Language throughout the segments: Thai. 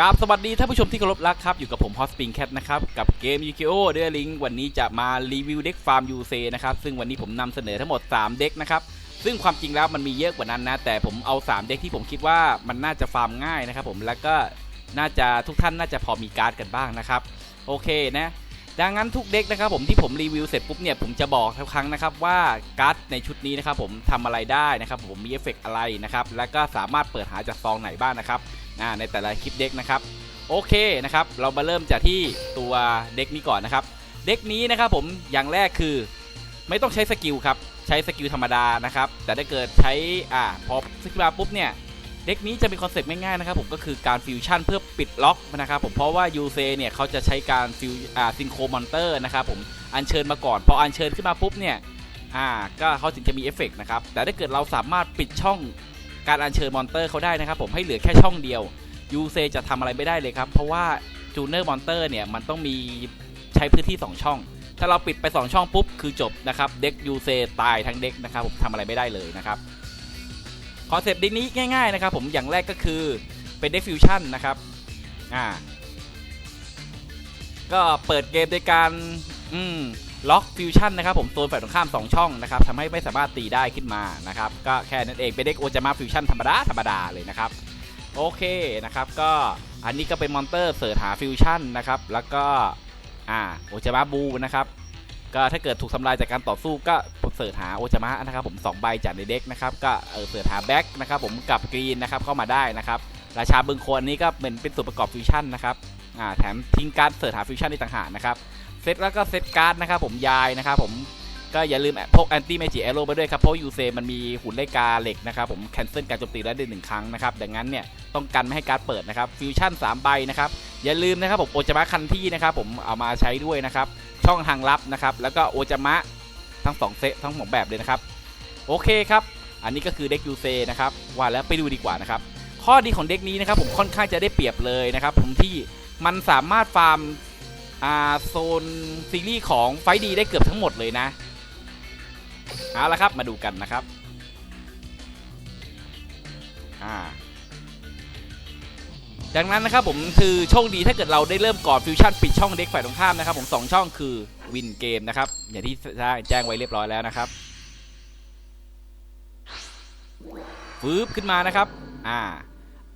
กราบสวัสดีท่านผู้ชมที่เคารพรักครับ อยู่กับผมฮอสปิงแคทนะครับ กับเกมยูกิโอเดอร์ลิงวันนี้จะมารีวิวเด็กฟาร์มยูเซนะครับ ซึ่งวันนี้ผมนำเสนอทั้งหมด 3 เด็กนะครับ ซึ่งความจริงแล้วมันมีเยอะกว่านั้นนะ แต่ผมเอา 3 เด็กที่ผมคิดว่ามันน่าจะฟาร์มง่ายนะครับผมแล้วก็น่าจะทุกท่านน่าจะพอมีการ์ดกันบ้างนะครับ โอเคนะดังนั้นทุกเด็กนะครับผมที่ผมรีวิวเสร็จปุ๊บเนี่ยผมจะบอกทุกครั้งนะครับว่าการ์ดในชุดนี้นะครับผมทำอะไรได้นะครับผมมีเอฟเฟกต์อะไรนะครับแล้วก็สามารถเปิดหาจากซองไหนบ้างนะครับ ในแต่ละคลิปเด็กนะครับโอเคนะครับเรามาเริ่มจากที่ตัวเด็กนี้ก่อนนะครับ เด็กนี้นะครับผมอย่างแรกคือไม่ต้องใช้สกิลครับใช้สกิลธรรมดานะครับแต่ถ้าเกิดใช้อ่าพอสกิลมาปุ๊บเนี่ยเด็กนี้จะเป็นคอนเซ็ปต์ง่ายๆนะครับผมก็คือการฟิวชั่นเพื่อปิดล็อกนะครับผมเพราะว่ายูเซเนี่ยเขาจะใช้การฟิวอ่าซิงโครมอนเตอร์นะครับผมอัญเชิญมาก่อน พออัญเชิญขึ้นมาปุ๊บเนี่ยอ่าก็เขาถึงจะมีเอฟเฟกต์นะครับแต่ถ้าเกิดเราสามารถปิดช่อง การอัญเชิญมอนเตอร์เขาได้นะครับผมให้เหลือแค่ช่องเดียวยูเซจะทำอะไรไม่ได้เลยครับ เพราะว่าจูเนอร์มอนเตอร์เนี่ยมันต้องมีใช้พื้นที่ 2 ช่อง ถ้าเราปิดไป 2 ช่องปุ๊บ คือจบนะครับเด็กยูเซตายทั้งเด็กนะครับผมทำอะไรไม่ได้เลยนะครับคอนเซปต์เด็กนี้ง่ายๆนะครับผมอย่างแรกก็คือเป็นเด็กฟิวชั่นนะครับอ่าก็เปิดเกมโดยการอืม ล็อกฟิวชั่นนะครับผมโซนฝ่ายตรงข้าม 2 ช่องนะครับทำให้ไม่สามารถตีได้ขึ้นมานะครับก็แค่นั้นเองเป็นเด็กโอจามาฟิวชั่นธรรมดาธรรมดาเลยนะครับโอเคนะครับก็อันนี้ก็เป็นมอนเตอร์เสิร์ชหาฟิวชั่นนะครับแล้วก็อ่าโอจามาบูนะครับก็ถ้าเกิดถูกทำลายจากการต่อสู้ก็เสิร์ชหาโอจามะนะครับผม2ใบจากในเด็กนะครับก็เออเสิร์ชหาแบ็กนะครับผมกับกรีนนะครับเข้ามาได้นะครับราชาบึงโคนนี้ก็เป็นเป็นส่วนประกอบฟิวชั่นนะครับอ่าแถมทิ้งการเสิร์ชหาฟิวชั่นในต่างหากนะครับ เซตแล้วก็เซตการ์ดนะครับผมยายนะครับผมก็อย่าลืมพกแอนตี้เมจิเอโร่ไปด้วยครับ เพราะยูเซมันมีหุ่นเลกาเหล็กนะครับผมแคนเซิลการโจมตีได้หนึ่งครั้งนะครับ ดังนั้นเนี่ยต้องกันไม่ให้การ์ดเปิดนะครับฟิวชั่น3ใบนะครับ อย่าลืมนะครับผมโอจามะคันที่นะครับผมเอามาใช้ด้วยนะครับ ช่องทางลับนะครับ แล้วก็โอจามะทั้ง 2 เซตทั้งสองแบบเลยนะครับ โอเคครับ อันนี้ก็คือเด็กยูเซนะครับว่าแล้วไปดูดีกว่านะครับข้อดีของเด็กนี้นะครับผมค่อนข้างจะได้เปรียบเลยนะครับผมที่มันสามารถฟาร์ม โซนซีรีส์ของไฟดีได้เกือบทั้งหมดเลยนะ เอาละครับมาดูกันนะครับ อ่าดังนั้นนะครับผมคือโชคดีถ้าเกิดเราได้เริ่มก่อนฟิวชั่นปิดช่องเด็กฝ่ายตรงข้ามนะครับผมสองช่องคือวินเกมนะครับอย่างที่แจ้งไว้เรียบร้อยแล้วนะครับฟืบขึ้นมานะครับ อ่า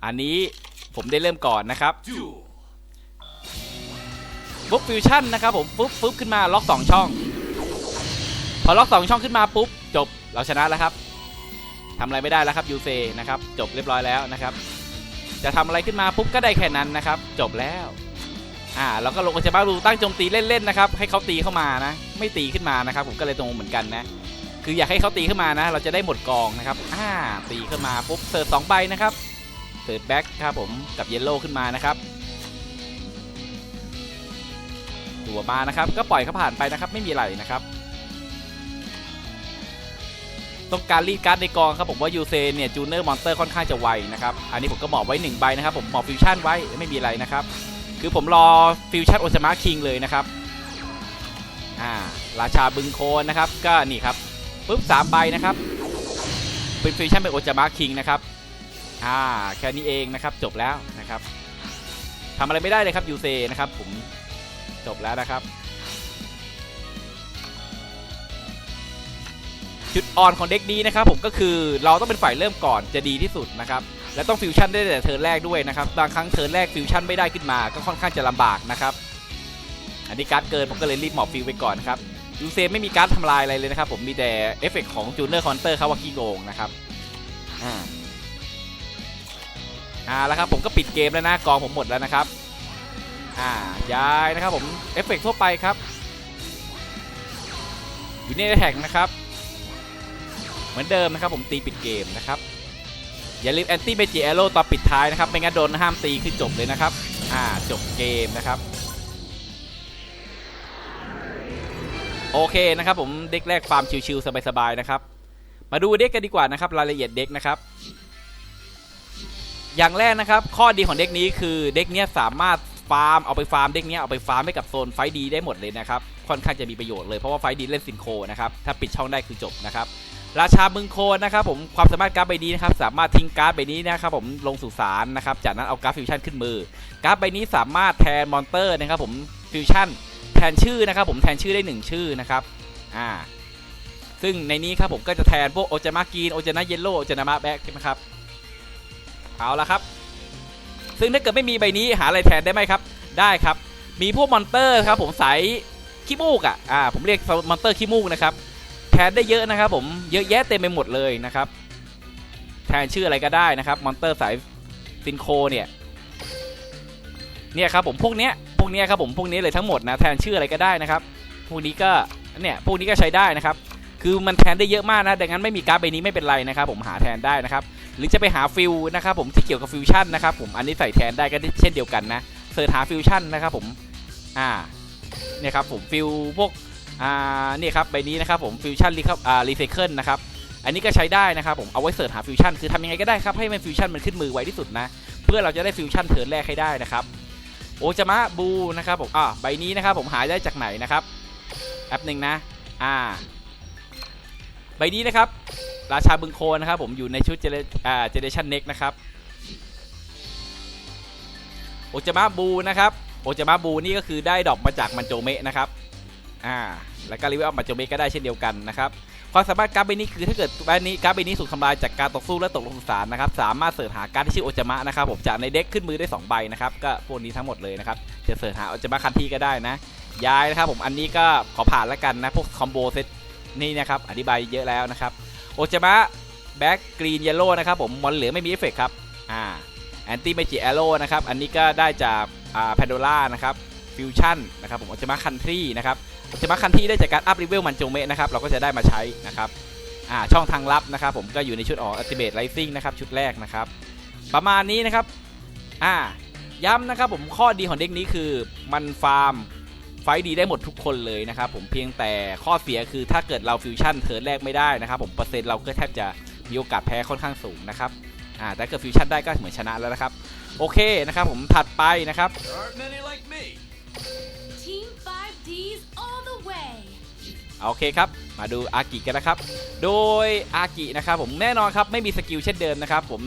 อันนี้ผมได้เริ่มก่อนนะครับ ปุ๊บฟิวชั่นนะครับผมปุ๊บปุ๊บขึ้นมาล็อกสองช่อง พอล็อกสองช่องขึ้นมาปุ๊บจบเราชนะแล้วครับทำอะไรไม่ได้แล้วครับยูเซนะครับจบเรียบร้อยแล้วนะครับ จะทำอะไรขึ้นมาปุ๊บก็ได้แค่นั้นนะครับ จบแล้วอ่าเราก็ลงจะบ้าดูตั้งโจมตีเล่นๆนะครับให้เขาตีเข้ามานะ ไม่ตีขึ้นมานะครับ ผมก็เลยตรงเหมือนกันนะ คืออยากให้เขาตีขึ้นมานะ เราจะได้หมดกองนะครับอ่าตีขึ้นมาปุ๊บเสิร์ฟสองใบนะครับเสิร์ฟแบ็คครับผมกับเยลโล่ขึ้นมานะครับ ตัวมานะครับ ก็ปล่อยเขาผ่านไปนะครับ ไม่มีอะไรนะครับต้องการรีดการ์ดในกองครับผมว่ายูเซเนี่ยจูเนอร์มอนเตอร์ค่อนข้างจะไวนะครับ อันนี้ผมก็หมอบไว้1ใบนะครับผมหมอบฟิวชั่นไว้ไม่มีอะไรนะครับ คือผมรอฟิวชั่นโอซามะคิงเลยนะครับอ่าราชาบึงโคนนะครับ ก็นี่ครับปุ๊บสามใบนะครับเป็นฟิวชั่นเป็นโอซามะคิงนะครับอ่าแค่นี้เองนะครับจบแล้วนะครับทำอะไรไม่ได้เลยครับยูเซนะครับผม จบแล้วนะครับ จุดอ่อนของเด็กนี้นะครับผมก็คือเราต้องเป็นฝ่ายเริ่มก่อนจะดีที่สุดนะครับและต้องฟิวชั่นได้แต่เทิร์นแรกด้วยนะครับบางครั้งเทิร์นแรกฟิวชั่นไม่ได้ขึ้นมาก็ค่อนข้างจะลำบากนะครับอันนี้การ์ดเกินผมก็เลยรีบหมอบฟิวไปก่อนนะครับยูเซไม่มีการ์ดทำลายอะไรเลยนะครับผมมีแต่เอฟเฟกของจูเนอร์คอนเตอร์เขาว่าขี้โกงนะครับอ่าอ่าแล้วครับผมก็ปิดเกมแล้วนะกองผมหมดแล้วนะครับ อ่าย้ายนะครับผมเอฟเฟกทั่วไปครับอยู่ในแท็กนะครับ เหมือนเดิมนะครับผมตีปิดเกมนะครับ อย่าลืมแอนตี้เมจิเอโร่ตอนปิดท้ายนะครับ ไม่งั้นโดนห้ามตีคือจบเลยนะครับ อ่าจบเกมนะครับ โอเคนะครับผมเด็กแรกฟาร์มชิวๆสบายๆนะครับ มาดูเด็กกันดีกว่านะครับ รายละเอียดเด็กนะครับอย่างแรกนะครับ ข้อดีของเด็กนี้คือเด็กเนี้ยสามารถ ฟาร์มเอาไปฟาร์มเด็กเนี้ยเอาไปฟาร์มให้กับโซนไฟดีได้หมดเลยนะครับ ค่อนข้างจะมีประโยชน์เลยเพราะว่าไฟดีเล่นซินโคนะครับถ้าปิดช่องได้คือจบนะครับราชาบึงโคนนะครับผมความสามารถการ์ดใบนี้นะครับสามารถทิ้งการ์ดใบนี้นะครับผมลงสู่สารนะครับจากนั้นเอาการ์ดฟิวชั่นขึ้นมือการ์ดใบนี้สามารถแทนมอนเตอร์นะครับผมฟิวชั่นแทนชื่อนะครับผมแทนชื่อได้หนึ่งชื่อนะครับอ่าซึ่งในนี้ครับผมก็จะแทนพวกโอจามากีนโอจานาเยลโล่โอจานามะแบ็กใช่ไหมครับเอาละครับ ซึ่งถ้าเกิดไม่มีใบนี้หาอะไรแทนได้ไหมครับ ได้ครับ มีพวกมอนเตอร์ครับผมสายขี้มูกอะอ่าผมเรียกมอนเตอร์ขี้มูกนะครับแทนได้เยอะนะครับผมเยอะแยะเต็มไปหมดเลยนะครับ แทนชื่ออะไรก็ได้นะครับมอนเตอร์สายซินโคเนี่ยเนี่ยครับผมพวกเนี้ยพวกเนี้ยครับผมพวกนี้เลยทั้งหมดนะแทนชื่ออะไรก็ได้นะครับ พวกนี้ก็เนี่ยพวกนี้ก็ใช้ได้นะครับ คือมันแทนได้เยอะมากนะดังนั้นไม่มีการ์ดใบนี้ไม่เป็นไรนะครับ ผมหาแทนได้นะครับ รือจะไปหาฟิลนะครับผมที่เกี่ยวกับฟิวชั่นนะครับผมอันนี้ใส่แทนได้ก็เช่นเดียวกันนะเสิร์ชหาฟิวชั่นนะครับผมอ่าเนี่ยครับผมฟิลพวกอ่าเนี่ยครับใบนี้นะครับผมฟิวชั่นรีครับอ่ารีไซเคิลนะครับอันนี้ก็ใช้ได้นะครับผมเอาไว้เสิร์ชหาฟิวชั่นคือทำยังไงก็ได้ครับให้มันฟิวชั่นมันขึ้นมือไวที่สุดนะเพื่อเราจะได้ฟิวชั่นเทิร์นแรกให้ได้นะครับโอจามะบูนะครับผมอ่าใบนี้นะครับผมหาได้จากไหนนะครับแอปหนึ่งนะอ่าใบนี้นะครับ ราชาบึงโคนนะครับผมอยู่ในชุดเจเนเจเนชั่นเน็กนะครับโอจามะบูนะครับโอจามะบูนี่ก็คือได้ดอกมาจากมันโจเมะนะครับอ่าแล้วก็รีวิวอัพมาโจเมะก็ได้เช่นเดียวกันนะครับความสามารถการ์ดใบนี้คือถ้าเกิดใบนี้การ์ดใบนี้ถูกทำลายจากการต่อสู้และตกลงสู่สารนะครับสามารถเสิร์ชหาการ์ดที่ชื่อโอจามะนะครับผมจากในเด็กขึ้นมือได้2ใบนะครับก็พวกนี้ทั้งหมดเลยนะครับจะเสิร์ชหาโอจามะคันที่ก็ได้นะย้ายนะครับผมอันนี้ก็ขอผ่านแล้วกันนะพวกคอมโบเซตนี่นะครับอธิบายเยอะแล้วนะครับ โอจามะแบ็กกรีนเยลโล่นะครับผมมอนเหลือไม่มีเอฟเฟกครับอ่าแอนตี้เมจิแอโร่นะครับอันนี้ก็ได้จากอ่าแพนโดล่านะครับฟิวชั่นนะครับผมโอจามะคันทรีนะครับโอจะมาคันที่ได้จากการอัพเลเวลมันจงเมะนะครับเราก็จะได้มาใช้นะครับอ่าช่องทางลับนะครับผมก็อยู่ในชุดออกอัลติเมทไลซิ่งนะครับชุดแรกนะครับประมาณนี้นะครับอ่าย้ำนะครับผมข้อดีของเด็กนี้คือมันฟาร์ม ไฟท์ดีได้หมดทุกคนเลยนะครับผมเพียงแต่ข้อเสียคือถ้าเกิดเราฟิวชั่นเทิร์นแรกไม่ได้นะครับผมเปอร์เซ็นต์เราก็แทบจะมีโอกาสแพ้ค่อนข้างสูงนะครับอ่าแต่เกิดฟิวชั่นได้ก็เหมือนชนะแล้วนะครับโอเคนะครับผมถัดไปนะครับ There aren't many like me. Team 5Ds all the way. โอเคครับ มาดูอากิกันนะครับ โดยอากินะครับผมแน่นอนครับไม่มีสกิลเช่นเดิมนะครับผม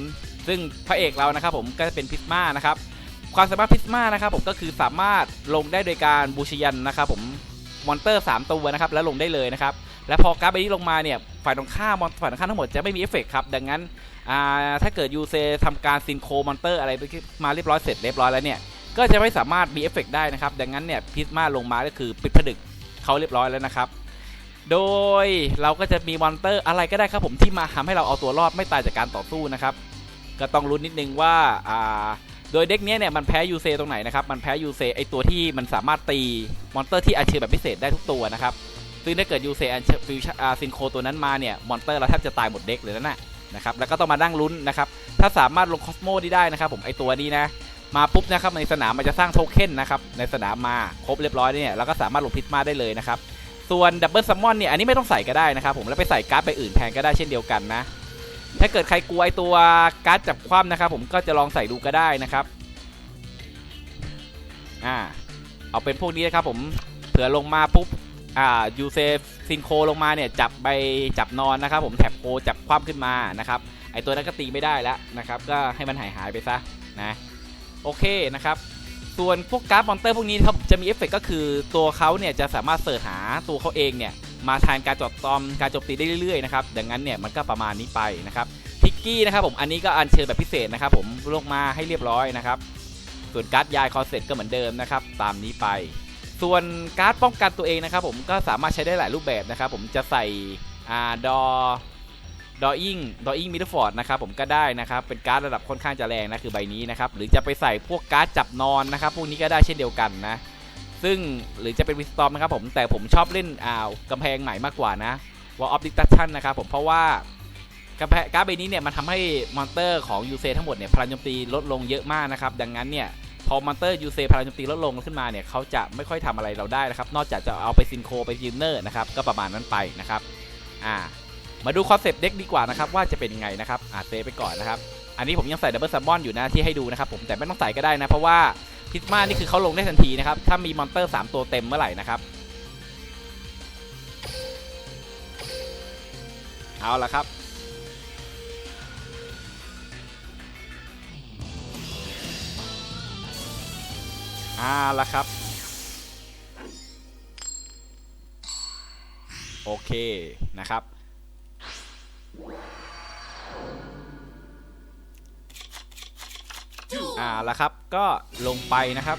ซึ่งพระเอกเรานะครับผมก็จะเป็นพิสมานะครับ ความสามารถพิสมานะครับผมก็คือสามารถลงได้โดยการบูชยันนะครับผมมอนเตอร์ 3 ตัวนะครับแล้วลงได้เลยนะครับและพอการ์ดใบนี้ลงมาเนี่ยฝ่ายตรงข้ามฝ่ายตรงข้ามทั้งหมดจะไม่มีเอฟเฟกต์ครับดังนั้นอ่าถ้าเกิดยูเซทำการซินโคมอนเตอร์อะไรไปมาเรียบร้อยเสร็จเรียบร้อยแล้วเนี่ยก็จะไม่สามารถมีเอฟเฟกต์ได้นะครับดังนั้นเนี่ยพิสมาลงมาก็คือปิดผนึกเขาเรียบร้อยแล้วนะครับโดยเราก็จะมีมอนเตอร์อะไรก็ได้ครับผมที่มาทำให้เราเอาตัวรอดไม่ตายจากการต่อสู้นะครับก็ต้องลุ้นนิดนึงว่าอ่า โดยเด็กเนี้ยเนี่ยมันแพ้ยูเซตรงไหนนะครับมันแพ้ยูเซไอตัวที่มันสามารถตีมอนเตอร์ที่อัญเชิญแบบพิเศษได้ทุกตัวนะครับซึ่งถ้าเกิดยูเซอัญเชิญฟิวชั่นซินโคตัวนั้นมาเนี่ยมอนเตอร์เราแทบจะตายหมดเด็กเลยนั่นน่ะนะครับแล้วก็ต้องมานั่งลุ้นนะครับถ้าสามารถลงคอสโมได้ได้นะครับผมไอตัวนี้นะมาปุ๊บนะครับในสนามมันจะสร้างโทเค็นนะครับในสนามมาครบเรียบร้อยเนี่ยเราก็สามารถลงพิษมาได้เลยนะครับส่วนดับเบิลซัมมอนเนี่ยอันนี้ไม่ต้องใส่ก็ได้นะครับผมแล้วไปใส่การ์ดไปอื่นแทนก็ได้เช่นเดียวกันนะ ถ้าเกิดใครกลัวไอตัวการ์ดจับคว่ำนะครับผมก็จะลองใส่ดูก็ได้นะครับอ่าเอาเป็นพวกนี้นะครับผมเผื่อลงมาปุ๊บอ่ายูเซฟซินโคลงมาเนี่ยจับใบจับนอนนะครับผมแท็บโคจับคว่ำขึ้นมานะครับไอตัวนั้นก็ตีไม่ได้แล้วนะครับก็ให้มันหายหายไปซะนะโอเคนะครับส่วนพวกการ์ดมอนเตอร์พวกนี้ครับจะมีเอฟเฟกต์ก็คือตัวเขาเนี่ยจะสามารถเสิร์ชหาตัวเขาเองเนี่ย มาแทนการจดตอมการโจมตีได้เรื่อยๆนะครับดังนั้นเนี่ยมันก็ประมาณนี้ไปนะครับทิกกี้นะครับผมอันนี้ก็อัญเชิญแบบพิเศษนะครับผมลงมาให้เรียบร้อยนะครับส่วนการ์ดยายคอเซ็ตก็เหมือนเดิมนะครับตามนี้ไป ส่วนการ์ดป้องกันตัวเองนะครับผมก็สามารถใช้ได้หลายรูปแบบนะครับผมจะใส่อ่าดอดออิงดออิงมิดฟอร์ดนะครับผมก็ได้นะครับเป็นการ์ดระดับค่อนข้างจะแรงนะคือใบนี้นะครับหรือจะไปใส่พวกการ์ดจับนอนนะครับพวกนี้ก็ได้เช่นเดียวกันนะ ซึ่งหรือจะเป็นวิสตอมนะครับผมแต่ผมชอบเล่นอ่าวกำแพงใหม่มากกว่านะวอลออฟดิสตัชันนะครับผมเพราะว่ากำแพงการ์ดใบนี้เนี่ยมันทำให้มอนเตอร์ของยูเซทั้งหมดเนี่ยพลังโจมตีลดลงเยอะมากนะครับดังนั้นเนี่ยพอมอนเตอร์ยูเซพลังโจมตีลดลงขึ้นมาเนี่ยเขาจะไม่ค่อยทำอะไรเราได้นะครับนอกจากจะเอาไปซินโคไปยินเนอร์นะครับก็ประมาณนั้นไปนะครับอ่ามาดูคอนเซปต์เด็กดีกว่านะครับว่าจะเป็นยังไงนะครับอ่าเซฟไปก่อนนะครับอันนี้ผมยังใส่ดับเบิลซัมมอนอยู่นะที่ให้ดูนะครับผมแต่ไม่ต้องใส่ก็ได้นะเพราะว่า พิสมานี่คือเขาลงได้ทันทีนะครับ ถ้ามีมอนเตอร์ 3 ตัวเต็มเมื่อไหร่นะครับ เอาละครับ เอาละครับ โอเคนะครับ อ่าแล้วครับก็ลงไปนะครับ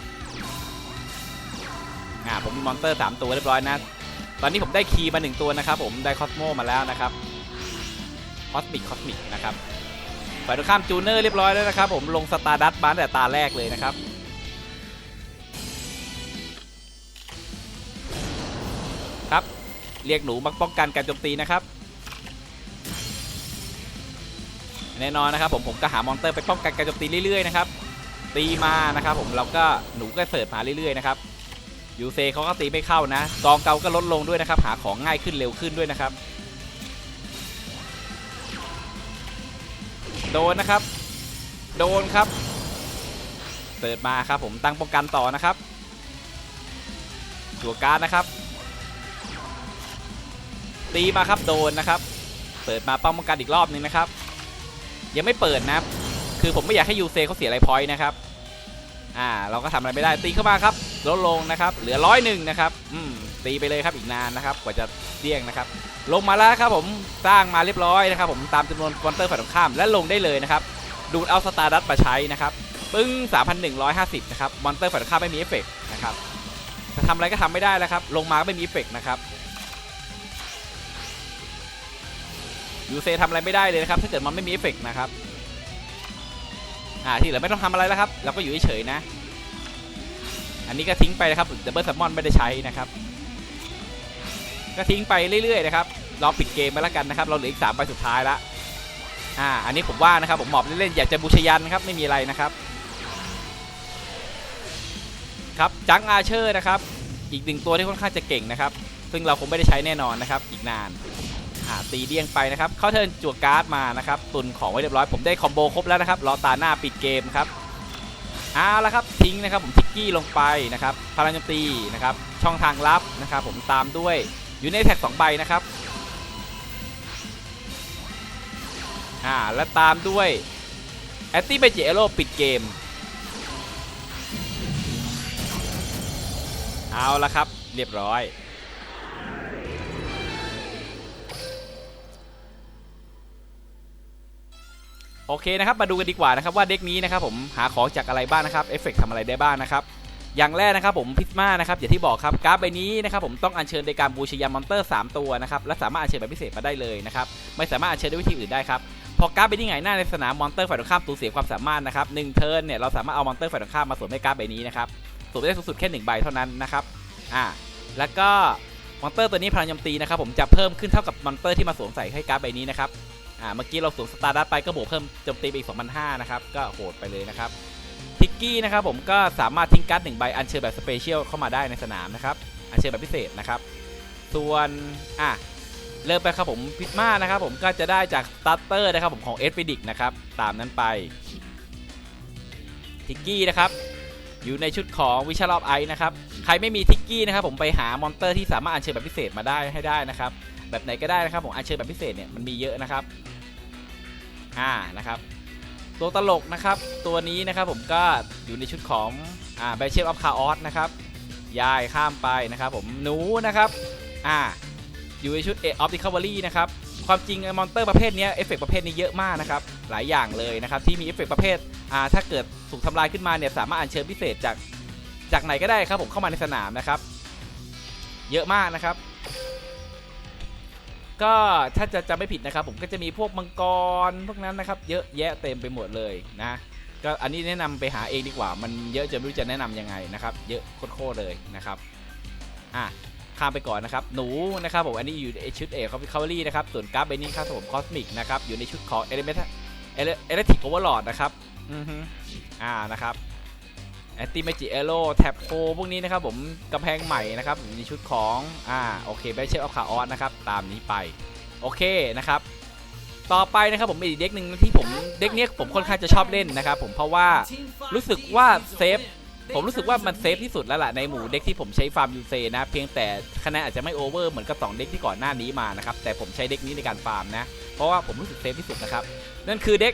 อ่าผมมีมอนเตอร์ 3 ตัวเรียบร้อยนะ ตอนนี้ผมได้คีย์มา 1 ตัวนะครับ ผมได้คอสโมมาแล้วนะครับคอสมิกคอสมิกนะครับฝ่ายตรงข้ามจูเนอร์เรียบร้อยแล้วนะครับ ผมลงสตาร์ดัตบ้านแต่ตาแรกเลยนะครับครับ เรียกหนูมาป้องกันการโจมตีนะครับ แน่นอนนะครับผมผมก็หามอนเตอร์ไปป้องกันการโจมตีเรื่อยๆนะครับตีมานะครับผมเราก็หนูก็เสิร์ฟมาเรื่อยๆนะครับยูเซเขาก็ตีไม่เข้านะกองเกาก็ลดลงด้วยนะครับ หาของง่ายขึ้นเร็วขึ้นด้วยนะครับ โดนนะครับ โดนครับเสิร์ฟมาครับผมตั้งป้องกันต่อนะครับตัวการดนะครับ ตีมาครับโดนนะครับเปิดมาป้องกันอีกรอบหนึงนะครับ ยังไม่เปิดนะครับ คือผมไม่อยากให้ยูเซเขาเสียไรพอยต์นะครับ อ่า เราก็ทำอะไรไม่ได้ตีเข้ามาครับลดลงนะครับ เหลือร้อยหนึ่งนะครับ อืม ตีไปเลยครับอีกนานนะครับ กว่าจะเดี้ยงนะครับ ลงมาแล้วครับผมสร้างมาเรียบร้อยนะครับ ผมตามจำนวนมอนเตอร์ฝ่ายตรงข้ามและลงได้เลยนะครับ ดูดเอาสตาร์ดัตมาใช้นะครับปึ้ง 3,150 นะครับ มอนเตอร์ฝ่ายตรงข้ามไม่มีเอฟเฟกต์นะครับจะทำอะไรก็ทำไม่ได้แล้วครับ ลงมาก็ไม่มีเอฟเฟกต์นะครับ ยูเซทำอะไรไม่ได้เลยนะครับ ถ้าเกิดมันไม่มีเอฟเฟกต์นะครับ อ่า ที่เหลือไม่ต้องทำอะไรแล้วครับ เราก็อยู่เฉยๆนะ อันนี้ก็ทิ้งไปนะครับดับเบิลซัมมอนไม่ได้ใช้นะครับ ก็ทิ้งไปเรื่อยๆนะครับรอปิดเกมไปแล้วกันนะครับ เราเหลืออีกสามใบสุดท้ายละอ่า อันนี้ผมว่านะครับ ผมหมอบเล่นๆ อยากจะบูชยันนะครับ ไม่มีอะไรนะครับ ครับ จังอาเชอร์นะครับ อีกหนึ่งตัวที่ค่อนข้างจะเก่งนะครับ ซึ่งเราคงไม่ได้ใช้แน่นอนนะครับ อีกนาน อ่าตีเดี้ยงไปนะครับ เข้าเทิร์นจั่วการ์ดมานะครับ ตุนของไว้เรียบร้อยผมได้คอมโบครบแล้วนะครับ รอตาหน้าปิดเกมครับเอาละครับทิ้งนะครับผมทิกกี้ลงไปนะครับพลังโจมตีนะครับ ช่องทางลับนะครับ ผมตามด้วยอยู่ในแท็กสองใบนะครับอ่าและตามด้วยแอนตี้เบจิเอโรปิดเกม เอาละครับ เรียบร้อย โอเคนะครับมาดูกันดีกว่านะครับว่าเด็กนี้นะครับผมหาของจากอะไรบ้างนะครับเอฟเฟกต์ทำอะไรได้บ้างนะครับอย่างแรกนะครับผมพิสมานะครับอย่างที่บอกครับการ์ดใบนี้นะครับผมต้องอัญเชิญโดยการบูชยามอนเตอร์ 3 ตัวนะครับและสามารถอัญเชิญแบบพิเศษมาได้เลยนะครับไม่สามารถอัญเชิญด้วยวิธีอื่นได้ครับพอการ์ดใบนี้ไงหน้าในสนามมอนเตอร์ฝ่ายตรงข้ามสูญเสียความสามารถนะครับหนึ่งเทิร์นเนี่ยเราสามารถเอามอนเตอร์ฝ่ายตรงข้ามมาสวมให้การ์ดใบนี้นะครับสวมได้สูงสุดแค่หนึ่งใบเท่านั้นนะครับอ่าแล้วก็มอนเตอร์ตัวนี้พลังโจมตีนะครับผมจะเพิ่มขึ้นเท่ากับมอนเตอร์ที่มาสวมใส่ให้การ์ดใบนี้นะครับ อ่าเมื่อกี้เราสวมสตาร์ดัตไปก็บวกเพิ่มโจมตีไปอีก2,500นะครับก็โหดไปเลยนะครับทิกกี้นะครับผมก็สามารถทิ้งการ์ดหนึ่งใบอัญเชิญแบบสเปเชียลเข้ามาได้ในสนามนะครับอัญเชิญแบบพิเศษนะครับ ส่วนอะเริ่มไปครับผมพิทมานะครับผมก็จะได้จากสตาร์เตอร์นะครับผมของเอสฟิดิกนะครับตามนั้นไปทิกกี้นะครับอยู่ในชุดของวิชาลอฟไอนะครับใครไม่มีทิกกี้นะครับผมไปหามอนเตอร์ที่สามารถอัญเชิญแบบพิเศษมาได้ให้ได้นะครับแบบไหนก็ได้นะครับผมอัญเชิญแบบพิเศษเนี่ยมันมีเยอะนะครับ อ่านะครับ ตัวตลกนะครับตัวนี้นะครับผมก็อยู่ในชุดของอ่าแบเชฟออฟคาออสนะครับย้ายข้ามไปนะครับผมหนูนะครับอ่าอยู่ในชุดเอออฟดิคาบอรี่นะครับความจริงมอนเตอร์ประเภทนี้เอฟเฟกประเภทนี้เยอะมากนะครับหลายอย่างเลยนะครับที่มีเอฟเฟกประเภทอ่าถ้าเกิดถูกทำลายขึ้นมาเนี่ยสามารถอัญเชิญพิเศษจากจากไหนก็ได้ครับผมเข้ามาในสนามนะครับ เยอะมากนะครับ ก็ถ้าจะจำไม่ผิดนะครับ ผมก็จะมีพวกมังกรพวกนั้นนะครับ เยอะแยะเต็มไปหมดเลยนะก็อันนี้แนะนำไปหาเองดีกว่า มันเยอะจนไม่รู้จะแนะนำยังไงนะครับ เยอะโคตรๆเลยนะครับอะข้ามไปก่อนนะครับ หนูนะครับผมอันนี้อยู่ในชุดเอกเขาเป็นคาร์ลี่นะครับส่วนกราฟใบนี้ครับผมคอสมิกนะครับอยู่ในชุดของเอเลเมนต์เอเลติกโอเวอร์ลอดนะครับอือฮึอ่านะครับแอนตี้เมจิเอโร่แท็บโคพวกนี้นะครับผมกำแพงใหม่นะครับอยู่ในชุดของอ่าโอเคแบชเชอร์ออฟคาออสนะครับ ตามนี้ไป โอเคนะครับ ต่อไปนะครับผมมีอีกเด็กหนึ่งที่ผมเด็กเนี้ยผมค่อนข้างจะชอบเล่นนะครับผมเพราะว่ารู้สึกว่าเซฟผมรู้สึกว่ามันเซฟที่สุดแล้วล่ะในหมู่เด็กที่ผมใช้ฟาร์มยูเซนะเพียงแต่คะแนนอาจจะไม่โอเวอร์เหมือนกับสองเด็กที่ก่อนหน้านี้มานะครับแต่ผมใช้เด็กนี้ในการฟาร์มนะ เพราะว่าผมรู้สึกเซฟที่สุดนะครับนั่นคือเด็ก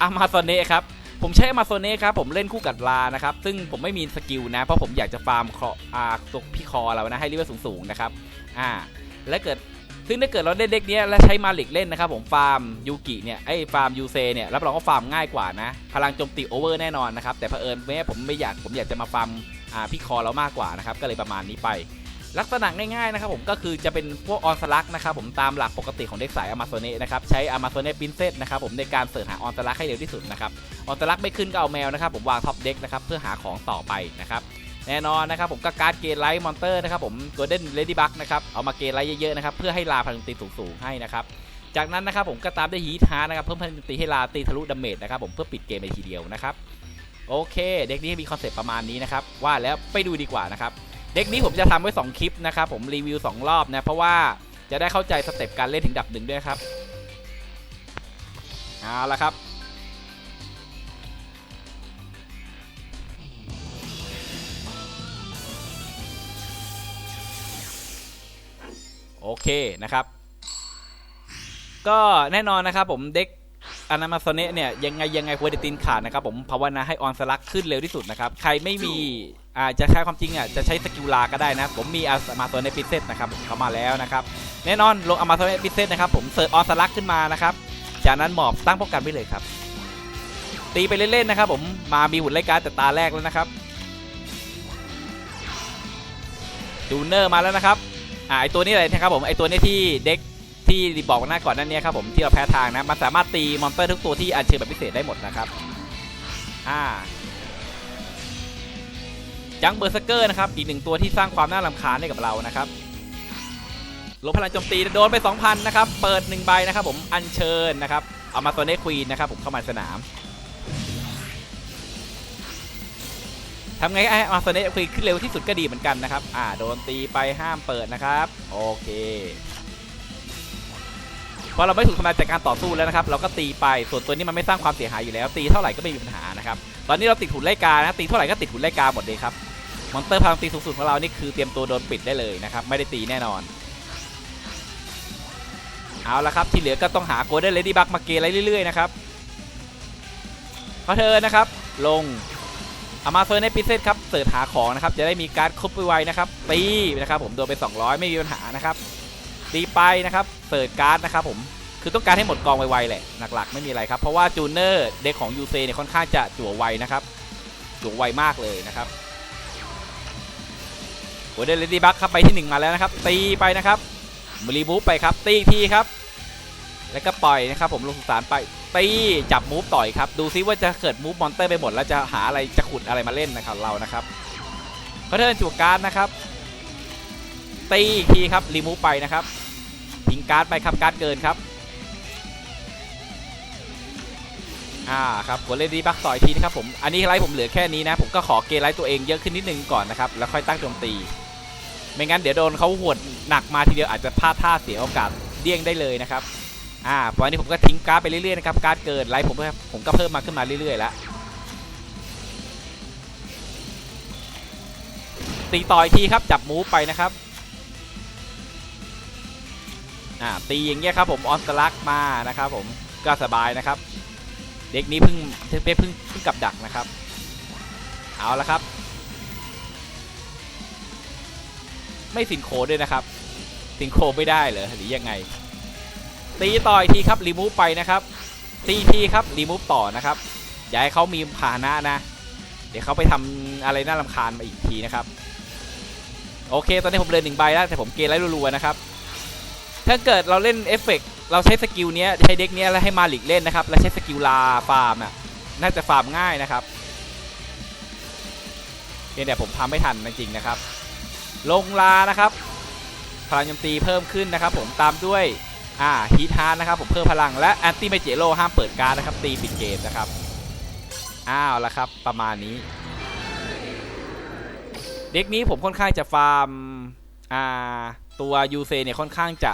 อามาซอนเน่ครับผมใช้อามาซอนเน่ครับผมเล่นคู่กับลานะครับซึ่งผมไม่มีสกิลนะเพราะผมอยากจะฟาร์มคออาตัวพี่คอเรานะให้รีเวลสูงๆนะครับอ่าและเกิด ซึ่งถ้าเกิดเราเล่นเด็กนี้แล้วใช้มาลิกเล่นนะครับผมฟาร์มยูกิเนี่ยไอ้ฟาร์มยูเซเนี่ยรับรองว่าฟาร์มง่ายกว่านะ พลังโจมตีโอเวอร์แน่นอนนะครับแต่เผอิญแม้ผมไม่อยากผมอยากจะมาฟาร์มอ่าพี่คอเรามากกว่านะครับก็เลยประมาณนี้ไปลักษณะง่ายๆนะครับผมก็คือจะเป็นพวกออนสลักนะครับผมตามหลักปกติของเด็กสายอ m า z ซเน่นะครับใช้อ m า z ซเน่ปินเซตนะครับผมในการเสิร์ชหาออนสลักให้เร็วที่สุดนะครับออนสลักไม่ขึ้นก็เอาแมวนะครับผมวางท็อปเด็กนะครับเพื่อหาของต่อไปนะครับ แน่นอนนะครับผมก็การ์ดเกนไลท์มอนเตอร์นะครับผมตัวเด่นเลดี้บักนะครับเอามาเกนไลท์เยอะๆนะครับเพื่อให้ลาพลังตีสูงๆให้นะครับจากนั้นนะครับผมก็ตามด้วยฮีทาร์นะครับเพิ่มพลังตีให้ลาตีทะลุดาเมจนะครับผมเพื่อปิดเกมในทีเดียวนะครับโอเค เด็กนี้มีคอนเซปต์ประมาณนี้นะครับว่าแล้วไปดูดีกว่านะครับเด็กนี้ผมจะทำไว้ 2 คลิปนะครับผมรีวิว 2 รอบนะเพราะว่าจะได้เข้าใจสเต็ปการเล่นถึงดับหนึ่งด้วยครับเอาละครับ โอเคนะครับ ก็แน่นอนนะครับผมเด็กอนามาโซเนะเนี่ยยังไงยังไงควรจะตีนขาดนะครับผมภาวนาให้ออนสลักขึ้นเร็วที่สุดนะครับ ใครไม่มีอาจะใช้ความจริงอะจะใช้สกิลลาก็ได้นะ ผมมีอามาโซเนะพิเศษนะครับเข้ามาแล้วนะครับ แน่นอนลงอามาโซเนะพิเศษนะครับผมเสิร์ชออนสลักขึ้นมานะครับ จากนั้นหมอบตั้งป้องกันไว้เลยครับ ตีไปเล่นๆนะครับ ผมมามีหุ่นไล่การแต่ตาแรกแล้วนะครับดูเนอร์มาแล้วนะครับ อ่าไอตัวนี้อะไรนะครับผมไอตัวนี้ที่เด็กที่บอกหน้าก่อนนั้นเนี้ครับผมที่เราแพ้ทางนะมันสามารถตีมอนสเตอร์ทุกตัวที่อัญเชิญแบบพิเศษได้หมดนะครับอ่าจังเบอร์เซอร์เกอร์นะครับอีกหนึ่งตัวที่สร้างความน่ารำคาญให้กับเรานะครับลบพลังโจมตีโดนไป 2,000 นะครับ เปิด 1 ใบนะครับผม อัญเชิญนะครับ เอามาตัวเนควีนนะครับผมเข้ามาสนาม ทำไงให้อามาโซเนควีขึ้นเร็วที่สุดก็ดีเหมือนกันนะครับ อ่า โดนตีไปห้ามเปิดนะครับ โอเคพอเราไม่ถูกทำลายจากการต่อสู้แล้วนะครับ เราก็ตีไป ส่วนตัวนี้มันไม่สร้างความเสียหายอยู่แล้ว ตีเท่าไหร่ก็ไม่มีปัญหานะครับ ตอนนี้เราติดหุ่นไล่กานะ ตีเท่าไหร่ก็ติดหุ่นไล่กาหมดเลยครับ มอนเตอร์พลังตีสูงสุดของเรานี่คือเตรียมตัวโดนปิดได้เลยนะครับ ไม่ได้ตีแน่นอน เอาละครับ ที่เหลือก็ต้องหาโกลเด้นเลดี้บักมาเกอะไรเรื่อยๆนะครับพอเธอนะครับ ลง อามาเซอร์ในพิเศษครับเสิร์ชหาของนะครับจะได้มีการครบไวๆนะครับตีนะครับผมโดนไป 200 ไม่มีปัญหานะครับตีไปนะครับเปิดการ์ดนะครับผมคือต้องการให้หมดกองไวๆแหละหลักๆไม่มีอะไรครับเพราะว่าจูเนอร์เด็กของยูเซเนี่ยค่อนข้างจะจั่วไวนะครับจั่วไวมากเลยนะครับโอเดนเลดี้บัคครับไปที่ 1 มาแล้วนะครับตีไปนะครับมรีมูฟไปครับตีอีกทีครับแล้วก็ปล่อยนะครับผมลงสุสานไป ตีจับมูฟต่อยครับ ดูซิว่าจะเกิดมูฟมอนเตอร์ไปหมด แล้วจะหาอะไรจะขุดอะไรมาเล่นนะครับเรานะครับเขาเทิร์นจั่วการ์ดนะครับ ตีอีกทีครับรีมูฟไปนะครับทิ้งการ์ดไปครับการ์ดเกินครับอ่าครับกดเลดี้บักต่อยทีนะครับผมอันนี้ไลท์ผมเหลือแค่นี้นะ ผมก็ขอเกไลท์ตัวเองเยอะขึ้นนิดนึงก่อนนะครับ แล้วค่อยตั้งโจมตี ไม่งั้นเดี๋ยวโดนเขาหวดหนักมาทีเดียวอาจจะพลาดท่าเสียโอกาสเดี้ยงได้เลยนะครับ อ่าวันนี้ผมก็ทิ้งการ์ดไปเรื่อยๆนะครับการ์ดเกินไลท์ผมผมก็เพิ่มมาขึ้นมาเรื่อยๆแล้วตีต่อยทีครับจับมูฟไปนะครับอ่าตีอย่างเงี้ยครับผมออนสลักมานะครับผมก็สบายนะครับ เด็กนี้เพิ่งเพิ่งเพิ่งเพิ่งกับดักนะครับ เอาละครับ ไม่สินโคด้วยนะครับ สินโคไม่ได้เหรอหรือยังไง ตีต่อยทีครับรีมูฟไปนะครับตีทีครับรีมูฟต่อนะครับอย่าให้เขามีพานะนะ เดี๋ยวเขาไปทำอะไรน่ารำคาญมาอีกทีนะครับโอเค ตอนนี้ผมเลยหนึ่งใบแล้วแต่ผมเกณฑ์ไล่รัวๆนะครับถ้าเกิดเราเล่นเอฟเฟกต์เราใช้สกิลเนี้ยใช้เด็กเนี้ยแล้วให้มาหลีกเล่นนะครับแล้วใช้สกิลลาฟาร์มอะน่าจะฟาร์มง่ายนะครับเพียงแต่ผมทำไม่ทันจริงๆนะครับ ลงลานะครับพลังโจมตีเพิ่มขึ้นนะครับ ผมตามด้วย อ่าฮีทฮาร์นะครับผมเพิ่มพลังและแอนตี้เมเจโรห้ามเปิดการ์ดนะครับ ตีปิดเกมนะครับ อ้าวแล้วครับ ประมาณนี้ เด็กนี้ผมค่อนข้างจะฟาร์มอ่าตัวยูเซเนี่ยค่อนข้างจะ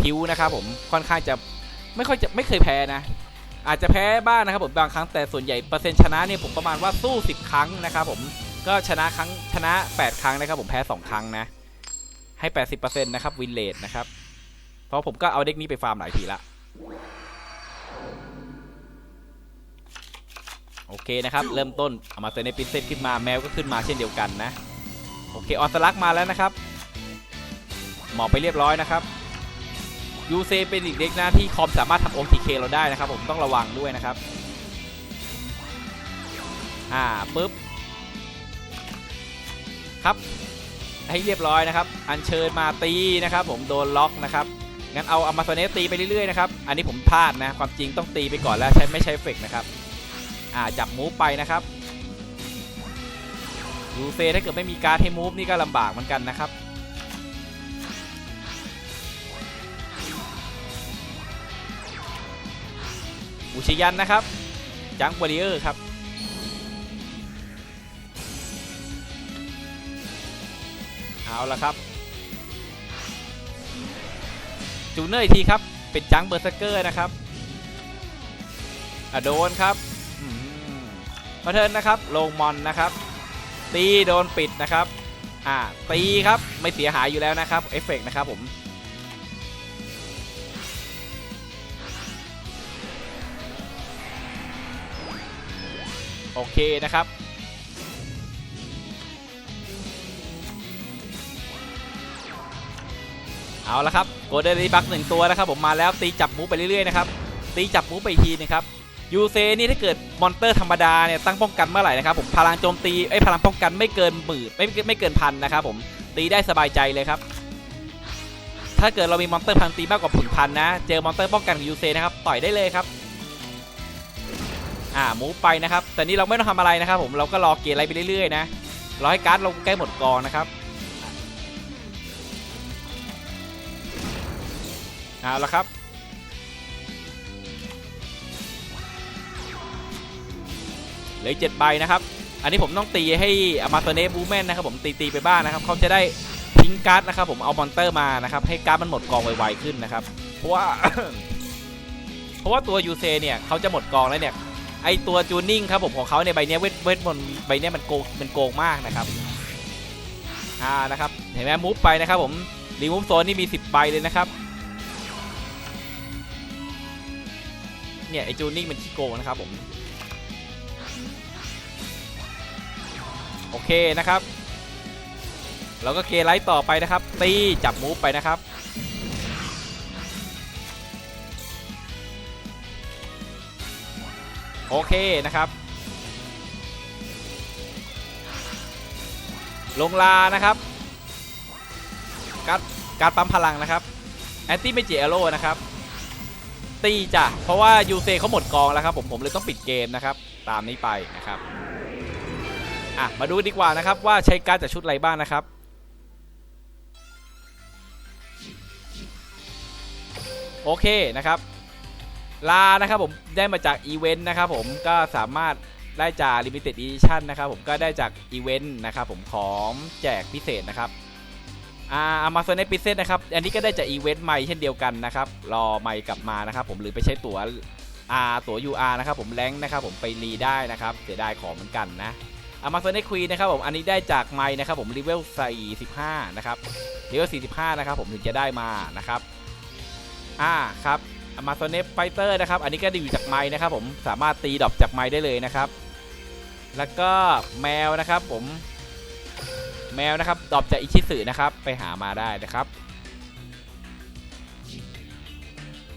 พิ้วนะครับผมค่อนข้างจะไม่ค่อยจะไม่เคยแพ้นะ อาจจะแพ้บ้างนะครับผมบางครั้งแต่ส่วนใหญ่เปอร์เซ็นต์ชนะเนี่ยผมประมาณว่าสู้ 10 ครั้งนะครับผมก็ชนะครั้งชนะ 8 ครั้งนะครับผมแพ้ 2 ครั้งนะให้ 80%นะครับวินเลทนะครับ เพราะผมก็เอาเด็กนี้ไปฟาร์มหลายทีละโอเคนะครับ เริ่มต้นเอามาเซนในปินเซตขึ้นมาแมวก็ขึ้นมาเช่นเดียวกันนะ โอเคออสลักมาแล้วนะครับ หมอไปเรียบร้อยนะครับยูเซเป็นอีกเด็กหนะที่คอมสามารถทำ OTK เราได้นะครับ ผมต้องระวังด้วยนะครับ อ่าปุ๊บ ครับ ให้เรียบร้อยนะครับ อัญเชิญมาตีนะครับ ผมโดนล็อกนะครับ งั้นเอาอมาโซเนสตีไปเรื่อยๆนะครับ อันนี้ผมพลาดนะ ความจริงต้องตีไปก่อนแล้วใช้ไม่ใช้เฟกนะครับ อ่าจับมูฟไปนะครับยูเซถ้าเกิดไม่มีการ์ดให้มูฟนี่ก็ลำบากเหมือนกันนะครับ อุชิยันนะครับ จังวอริเออร์ครับเอาละครับ จูเนอร์อีกทีครับ เป็นจังเบอร์เซเกอร์นะครับอะโดนครับมาเทิร์นนะครับ ลงมอนนะครับ ตีโดนปิดนะครับ อ่า ตีครับ ไม่เสียหายอยู่แล้วนะครับ เอฟเฟกต์นะครับผม โอเคนะครับเอาละครับ โกลเด้นรีบักหนึ่งตัวนะครับผมมาแล้วตีจับมูไปเรื่อยๆนะครับตีจับมูไปอีกทีนะครับยูเซนี่ถ้าเกิดมอนเตอร์ธรรมดาเนี่ยตั้งป้องกันเมื่อไหร่นะครับผมพลังโจมตีไอ้พลังป้องกันไม่เกินหมื่นไม่ไม่เกินพันนะครับผมตีได้สบายใจเลยครับถ้าเกิดเรามีมอนเตอร์พลังตีมากกว่าผุนพันนะเจอมอนเตอร์ป้องกันของยูเซนะครับต่อยได้เลยครับอ่ามูไปนะครับแต่นี่เราไม่ต้องทำอะไรนะครับผมเราก็รอเกียร์อะไรไปเรื่อยๆนะรอให้การ์ดเราใกล้หมดกองนะครับ เอาละครับ เหลือเจ็ดใบนะครับ อันนี้ผมต้องตีให้อมาตเนบูแมนนะครับผมตีตีไปบ้างนะครับ เขาจะได้ทิ้งการ์ดนะครับผมเอามอนเตอร์มานะครับให้การ์ดมันหมดกองไวๆขึ้นนะครับ เพราะว่า เพราะว่าตัวยูเซเนี่ยเขาจะหมดกองแล้วเนี่ยไอตัวจูนิ่งครับผมของเขาในใบเนี้ยเวทเวทมนต์ใบเนี้ยมันโกงมันโกงมากนะครับอ่านะครับเห็นไหมมูฟไปนะครับผมรีมูฟโซนนี่มี 10ใบเลยนะครับ เนี่ยไอจูนิ่งมันขี้โกงนะครับผม โอเคนะครับ เราก็เกไลท์ต่อไปนะครับ ตีจับมูฟไปนะครับ โอเคนะครับ ลงลานะครับ การการปั๊มพลังนะครับแอนตี้เมจิเอโร่นะครับ ตีจ้ะ เพราะว่ายูเซเขาหมดกองแล้วครับผมผมเลยต้องปิดเกมนะครับ ตามนี้ไปนะครับอะมาดูดีกว่านะครับว่าใช้การดจากชุดอะไรบ้างนะครับโอเคนะครับ ลานะครับผมได้มาจากอีเวนต์นะครับผมก็สามารถได้จาก Limited Edition นะครับผมก็ได้จากอีเวนต์นะครับผมของแจกพิเศษนะครับ อ่า Amazon e p i c e นะครับ อันนี้ก็ได้จากอีเวนต์ใหม่เช่นเดียวกันนะครับ รอใหม่กลับมานะครับ ผมหรือไปใช้ตั๋วอ่าตั๋ว UR นะครับ ผมแรงนะครับ ผมไปรีได้นะครับเสียดายของเหมือนกันนะ Amazon e q u e e n นะครับผมอันนี้ได้จากไมค์นะครับ ผมเลเวล45นะครับเลเวล45นะครับ ผมถึงจะได้มานะครับอ่าครับ Amazon e Fighter นะครับ อันนี้ก็ไดีอยู่จากไม้นะครับ ผมสามารถตีดรอปจากไม้ได้เลยนะครับ แล้วก็แมวนะครับ ผม แมวนะครับดรอปจากอิชิสึนะครับ ไปหามาได้นะครับ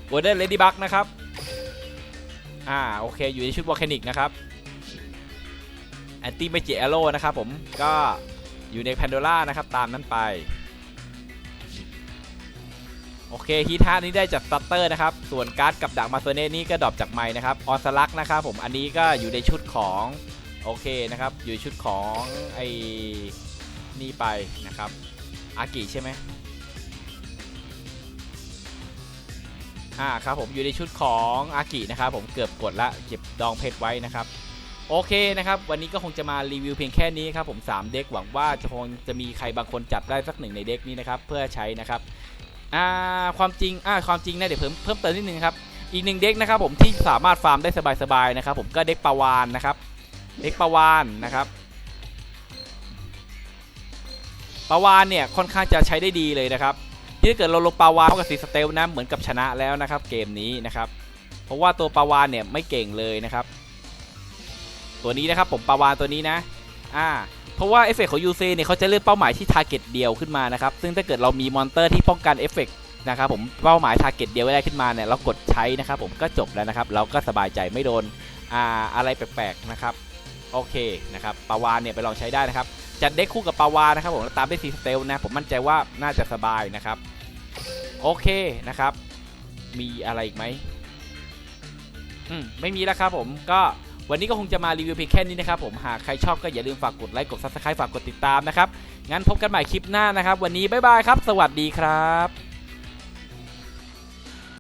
Golden Ladybug นะครับ อ่า โอเค อยู่ในชุดวอลแคนิกนะครับ Anti Magic Arrow นะครับผม ก็อยู่ใน Pandora นะครับ ตามนั้นไป โอเคฮีท่านี้ได้จากสตัตเตอร์นะครับ ส่วนการ์ดกับดักมาโซเน่นี่ก็ดรอปจากไม้นะครับ ออสลักนะครับผม อันนี้ก็อยู่ในชุดของ โอเคนะครับ อยู่ในชุดของไอ นี่ไปนะครับ อากิใช่ไหมอ่าครับผมอยู่ในชุดของอากินะครับผมเกือบกดละเก็บดองเพชรไว้นะครับโอเคนะครับ วันนี้ก็คงจะมารีวิวเพียงแค่นี้ครับผม 3 เด็กหวังว่าจะคงจะมีใครบางคนจัดได้สักหนึ่งในเด็กนี้นะครับ เพื่อใช้นะครับอ่าความจริงอ่าความจริงนะเดี๋ยวเพิ่มเพิ่มเติมนิดนึงครับอีกหนึ่งเด็กนะครับผมที่สามารถฟาร์มได้สบายๆนะครับผมก็เด็กปาวานนะครับ เด็กปาวานนะครับ ปาวานเนี่ยค่อนข้างจะใช้ได้ดีเลยนะครับที่ถ้าเกิดเราลงปาวานกับสีสเตลนะเหมือนกับชนะแล้วนะครับ เกมนี้นะครับ เพราะว่าตัวปาวานเนี่ยไม่เก่งเลยนะครับ ตัวนี้นะครับผมปาวานตัวนี้นะอ่าเพราะว่าเอฟเฟกต์ของยูเซเนี่ยเขาจะเลือกเป้าหมายที่ทาร์เก็ตเดียวขึ้นมานะครับ ซึ่งถ้าเกิดเรามีมอนเตอร์ที่ป้องกันเอฟเฟกต์นะครับผมเป้าหมายทาร์เก็ตเดียวไว้ได้ขึ้นมาเนี่ยเรากดใช้นะครับ ผมก็จบแล้วนะครับ เราก็สบายใจไม่โดนอ่าอะไรแปลกๆนะครับโอเคนะครับปาวานเนี่ยไปลองใช้ได้นะครับ จัดเด็กคู่กับปาวานะครับผมแล้วตามด้วยซีสเตลนะผมมั่นใจว่าน่าจะสบายนะครับ โอเคนะครับ มีอะไรอีกไหมอืมไม่มีแล้วครับผมก็วันนี้ก็คงจะมารีวิวเพียงแค่นี้นะครับผมหากใครชอบก็อย่าลืมฝากกดไลค์กดซับสไครต์ฝากกดติดตามนะครับงั้นพบกันใหม่คลิปหน้านะครับ วันนี้บ๊ายบายครับ สวัสดีครับ